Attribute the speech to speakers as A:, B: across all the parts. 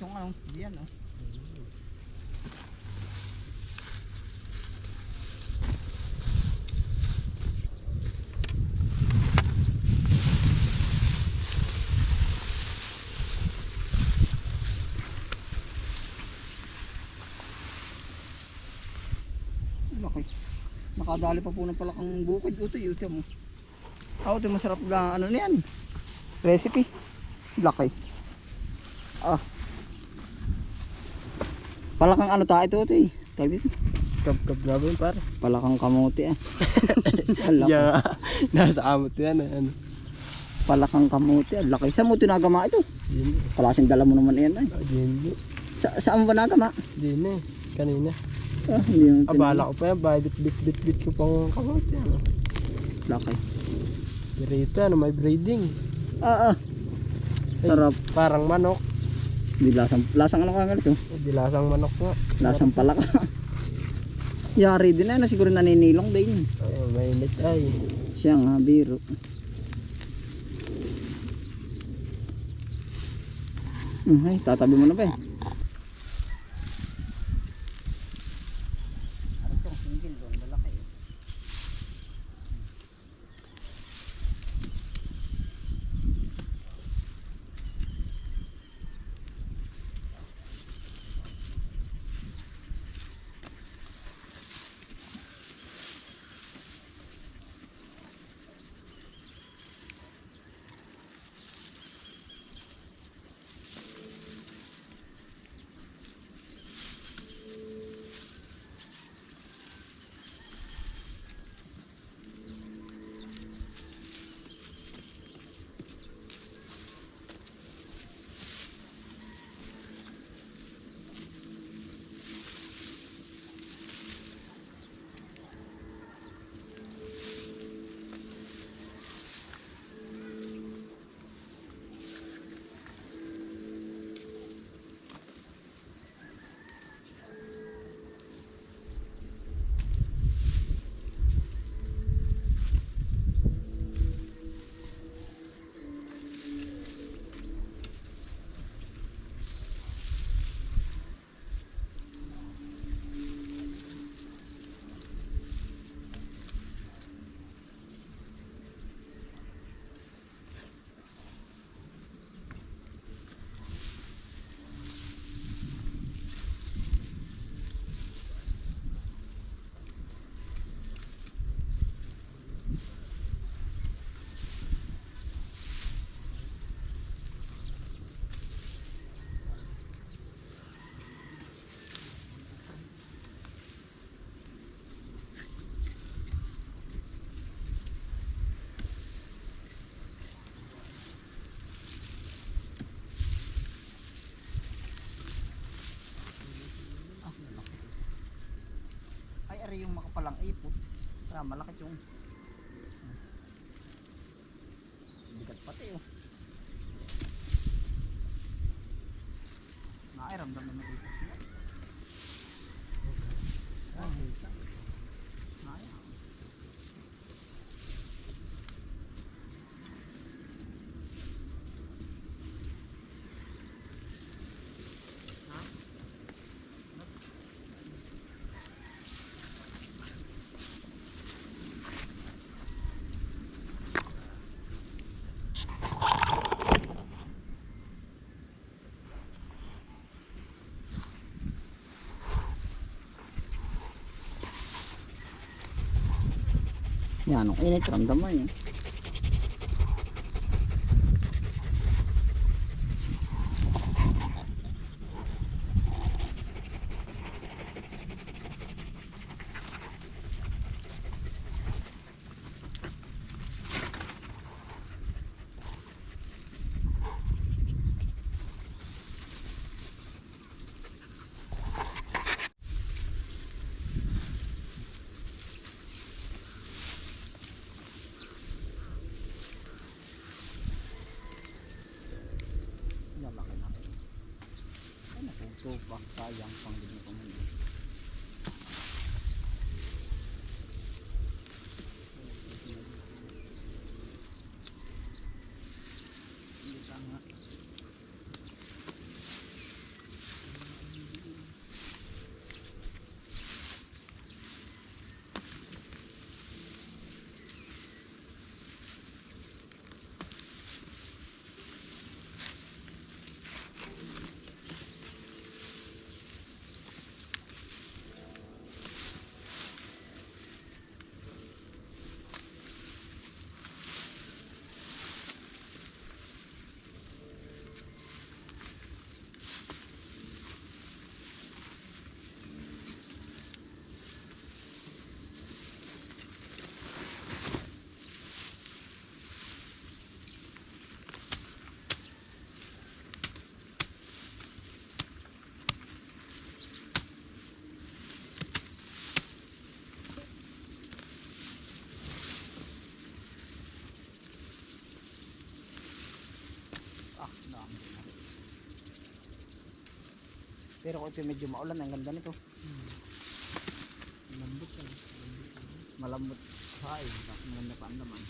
A: kanchong ano. Diyan oh. Laki. Nakadali pa po ng palakang bukid. Utoy, utoy mo. Ah, utoy, masarap na ano na yan. Recipe. Laki. Ah. Palakang ano tayo ito, utoy. Tag dito.
B: Kap kap grabe yun pare.
A: Palakang kamote ah. Ang laki.
B: Yeah, nasa amot yan. eh, Ano.
A: Palakang kamote. Ang laki. Saan mo tinagama ito?
B: Yun.
A: Kalasing dala mo naman yan ay.
B: Ah, Yun.
A: Sa, saan ba nagama?
B: Yun eh. Kanina.
A: Ah, hindi mo
B: Abala ko pa yan. Bakit bit bit bit bit ko pang kamot yan.
A: Laki.
B: Dirito ano may breeding.
A: Ah, ah. Sarap.
B: Parang manok.
A: Hindi lasang, lasang ano ka nga ito?
B: Hindi lasang manok nga.
A: Lasang palaka. Yari din na, siguro naninilong din.
B: Ay, mainit ay.
A: Siya nga, biro. Hmm, ay, tatabi mo na ba eh? Ay, ari yung makapalang ipot. Ah, malaki yung. Bigat pati oh. Ay, ramdam naman ipot sila. Ah, Ay, Yan, ang init, ramdam mo yun. Yan, laki na. Ay, naputo pa. Sayang pang din ko muna. Hindi ka nga. Pero kung ito medyo maulan, ang ganda nito.
B: Lambot lang.
A: Malambot. Ay, ang ganda pa ang laman.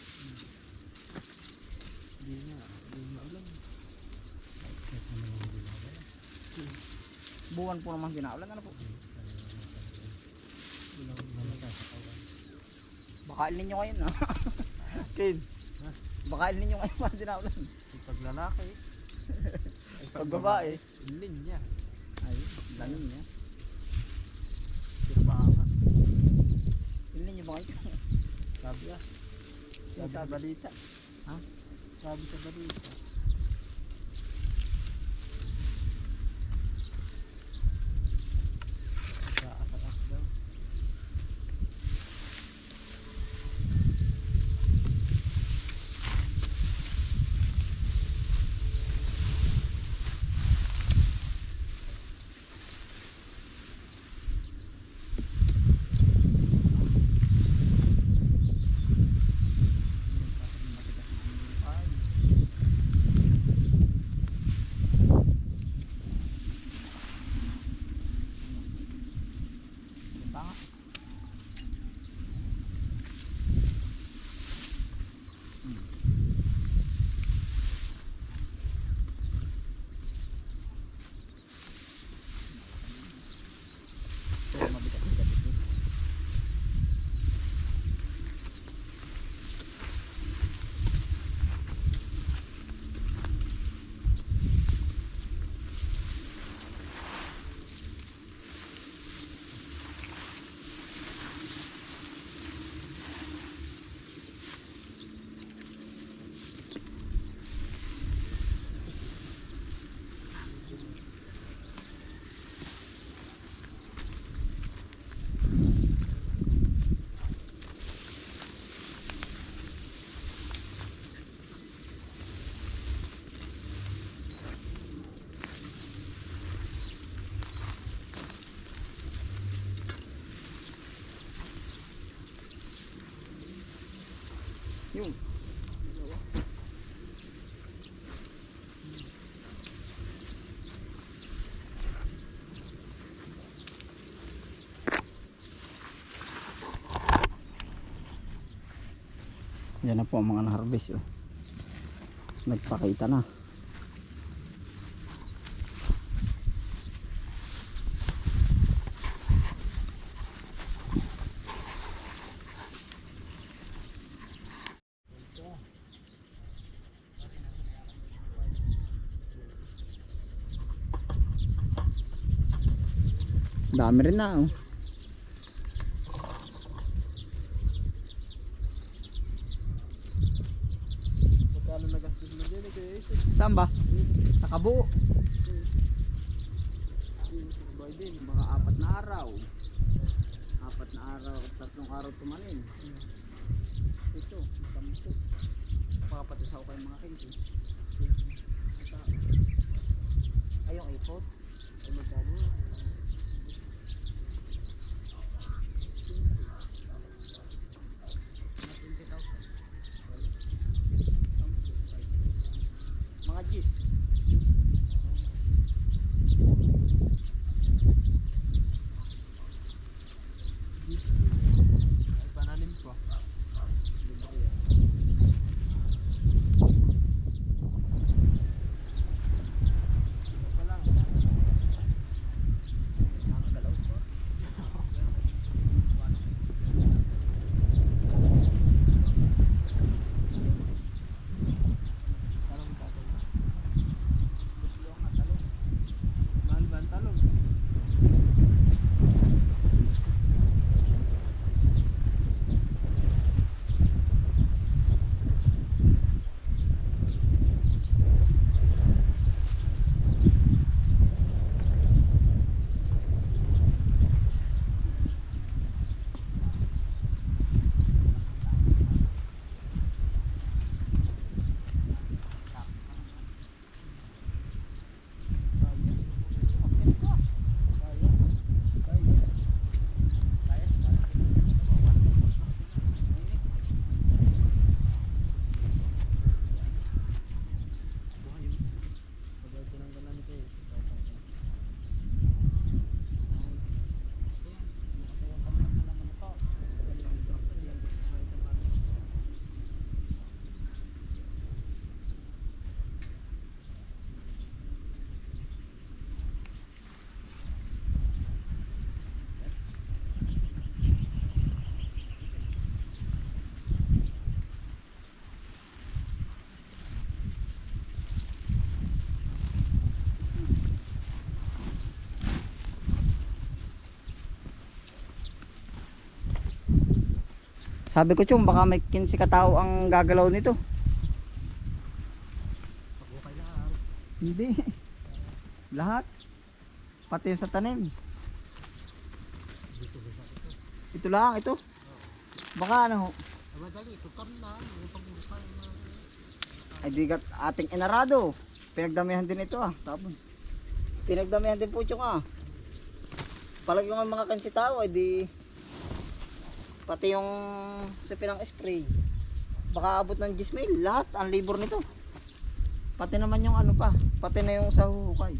B: Hindi nga. Hindi nga ulan.
A: Buwan po naman ginaulan. Ano po? Bakain ninyo ngayon ha. Ken. Bakain ninyo ngayon mga ginaulan.
B: Paglalaki.
A: Pag babae.
B: Ilin niya.
A: Ay, lamin niya.
B: Pero baka nga.
A: Hindi niyo ba kayo?
B: Sabi ah. Sabi sa balita.
A: Ha?
B: Sabi sa balita.
A: Yan na po ang mga na-harvest. Oh. Nagpakita na. Dami rin na oh.
B: Magkano nagastos mo din eh kaya ito?
A: Saan ba? Nakabuo.
B: Sabay din.
A: Mga apat na araw. Apat na araw at tatlong araw tumanin. Ito, sampo. Pakapatisaw kayo mga kinsi. Ay, yung ipot.
B: Ay magkano?
A: Sabi ko, Chong, baka may 15 katao ang gagalaw nito. Hindi. Lahat. Pati sa tanim. Ito lang, ito. Baka ano,
B: Madali, ito kam na.
A: Ay ating inarado. Pinagdamihan din ito ah. Tapon. Pinagdamihan din po yung ah. Palagi yung mga kansi tao ay di pati yung sa pinang spray. Baka abot ng 10 mil. Lahat ang libor nito. Pati naman yung ano pa. Pati na yung sa huhukay.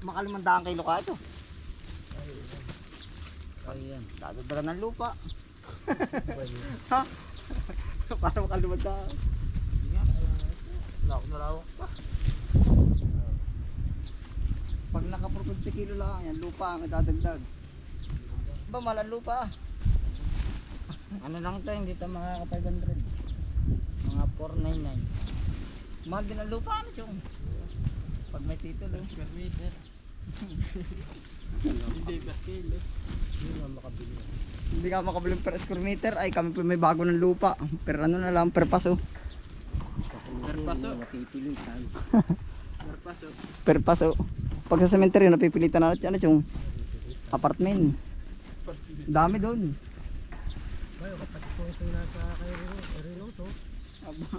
A: Makalimandaan kilo ka ito. Ayan. Dadagdagan ng lupa. ha? Para makalimandaan.
B: Lawak na lawak pa.
A: Pag naka 40 kilo lang yan, lupa ang dadagdag. Ba, malang lupa ah.
C: Ano lang to, hindi to makaka 500. Mga 499.
A: Mahal din ang lupa, ano chong? Pag may titulo.
B: Square meter. Hindi ka kilo. Hindi nga makabili.
A: Hindi ka makabiling per square meter, ay kami pa may bago ng lupa. Per ano na lang, per paso.
B: Per paso. Per paso.
A: Per paso. Pag sa cemetery, napipilitan na natin, ano chong? Apartment. Dami doon.
B: Bayo, kapatid ko ito yung nasa kay Rino to.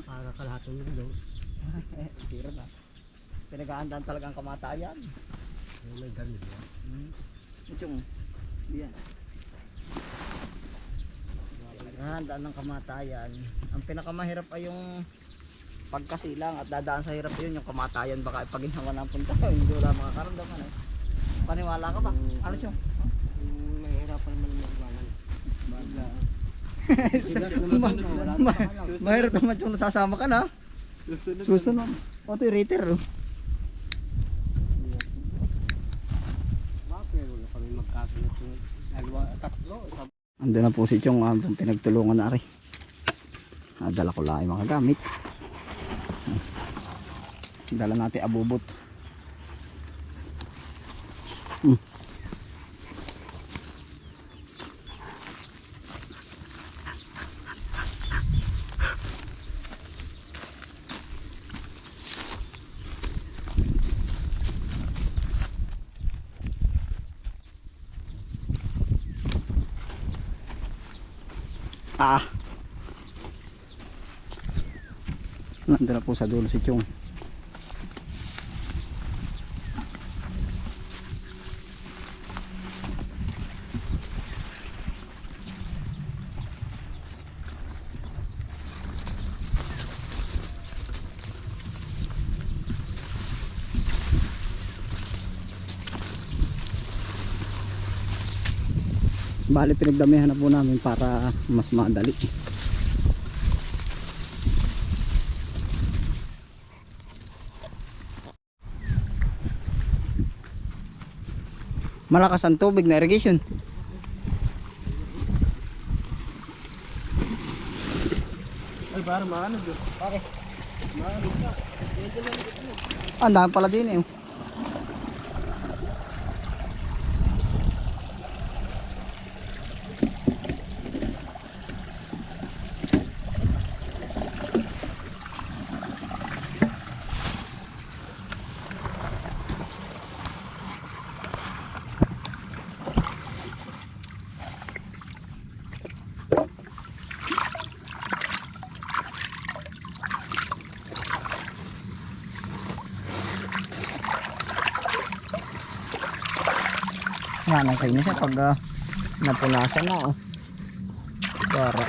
B: Para kalahating nilo.
A: eh, tira na. Pinagaandaan talagang kamatayan.
B: May ganun yan.
A: Hmm. Chong? Yan. Pinagaandaan ng kamatayan. Ang pinakamahirap ay yung pagkasilang at dadaan sa hirap yun yung kamatayan baka pag ginawa ng punta hindi wala makakaramdaman eh. Paniwala ka ba? Ano chong?
B: Mahirapan naman magbangan.
A: Ma- ma- Mahirap naman yung nasasama ka na.
B: Susunod.
A: O ito yung rater. oh. Ando na po si Chong ah, pinagtulungan na rin. Ah, dala ko lang mga gamit. Dala natin abubot. Hmm. Ah. Nandun na po sa dulo si Chong. Bali pinagdamihan na po namin para mas madali. Malakas ang tubig na irrigation.
B: Ay, para maano.
A: Ah, ang dami pala din eh. Kayo na siya pag ah, napunasan na oh. Para.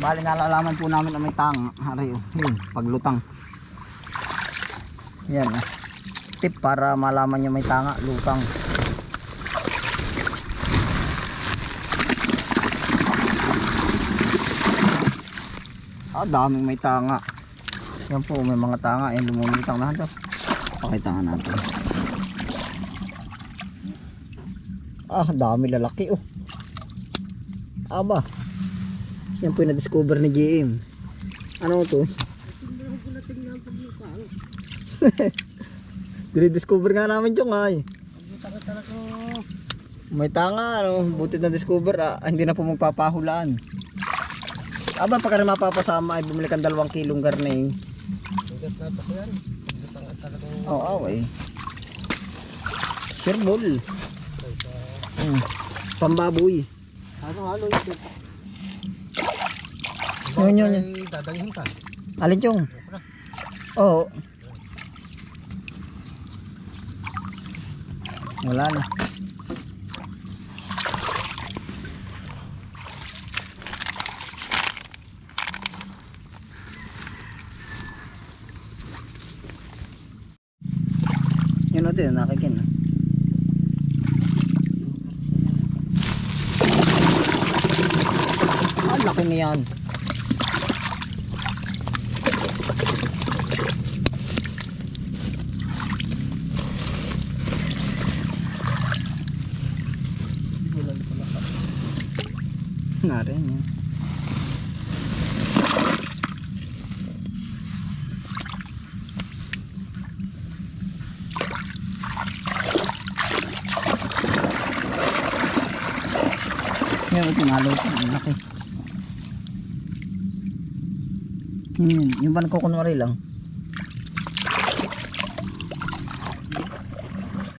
A: Bali nalalaman po namin na may tang. Hari oh. Yun, paglutang. Yan ah. Tip para malaman nyo may tanga, lutang. Daming may tanga. Yan po, may mga tanga. Yan, lumulutang na ito. Pakita nga natin. Ah, dami lalaki oh. Aba. Yan po yung na-discover ni GM. Ano to? Dire-discover nga namin yung ay. May tanga, ano, buti na discover, ah, hindi na po magpapahulaan. Aba, pagka rin mapapasama ay bumili kang dalawang kilong garning.
D: Hindi ka pa yan.
A: Oo, oh, okay. Sirbol. Hmm. Pambaboy.
D: halo-halo ito.
A: Yun, yun, yun.
D: Ay, Dadalhin ka.
A: Alin yung? Oo. Wala na. Yun o din, nakikin. Ang laki niyan. Narin yan. Yan, pinalo ito. Ang laki. Yun. Yung ban ko kunwari lang.